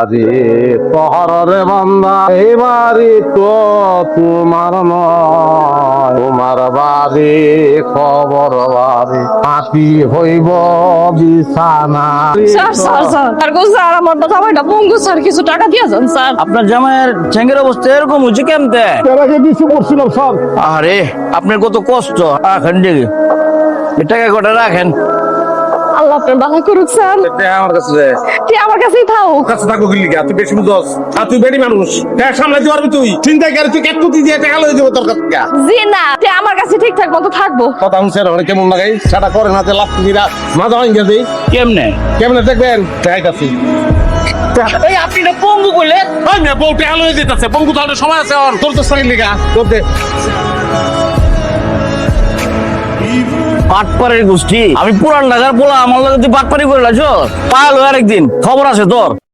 আরে শহরের বান্দা এই বাড়ি তো তোমার নয়। তোমার বাড়ি খবর বাড়ি মাটি হইব বিছানা। স্যার স্যার স্যার আর গো স্যার আমার তো জামাইটা পঙ্গু স্যার কিছু টাকা দিয়ে যান স্যার। আপনার জামাইয়ের ঠ্যাঙ্গের অবস্থা এরকম হচ্ছে কেমতে? এর আগে কিছু করছিলাম সব আরে আপনার কত কষ্ট। রাখেন দেখি। এই টাকা কটা রাখেন? আল্লাহ আপনার ভালো করুক স্যার। আমার কাছে। তুই আমার কাছেই কাছে তুই বেশি বুঝস। আর তুই বেড়ি মানুষ। হ্যাঁ সামলাতে পারবি তুই। চিন্তা করে তুই দিয়ে টাকা লয়ে যাব তোর কাছে জি না তুই আমার কাছে ঠিকঠাক মতো থাকব। কথা শুনছে না কেমন লাগাই সেটা করে না যে লাভ দিরা মাথা ভাঙ গেছে কেমনে? কেমন দেখবেন? এই আপনি না পঙ্গু করলেন ওই মেয়ে বউ টাকা লয়ে যেতেছে পঙ্গু তাহলে সময় আছে ওর তোর তো সাইন লিগা। তোর দে পাটপাড়ের গোষ্ঠী। আমি পুরান ঢাকার পোলা, আমার তুই পাটপাড়ি করে লাগছ পাল আরেকদিন। খবর আছে তোর।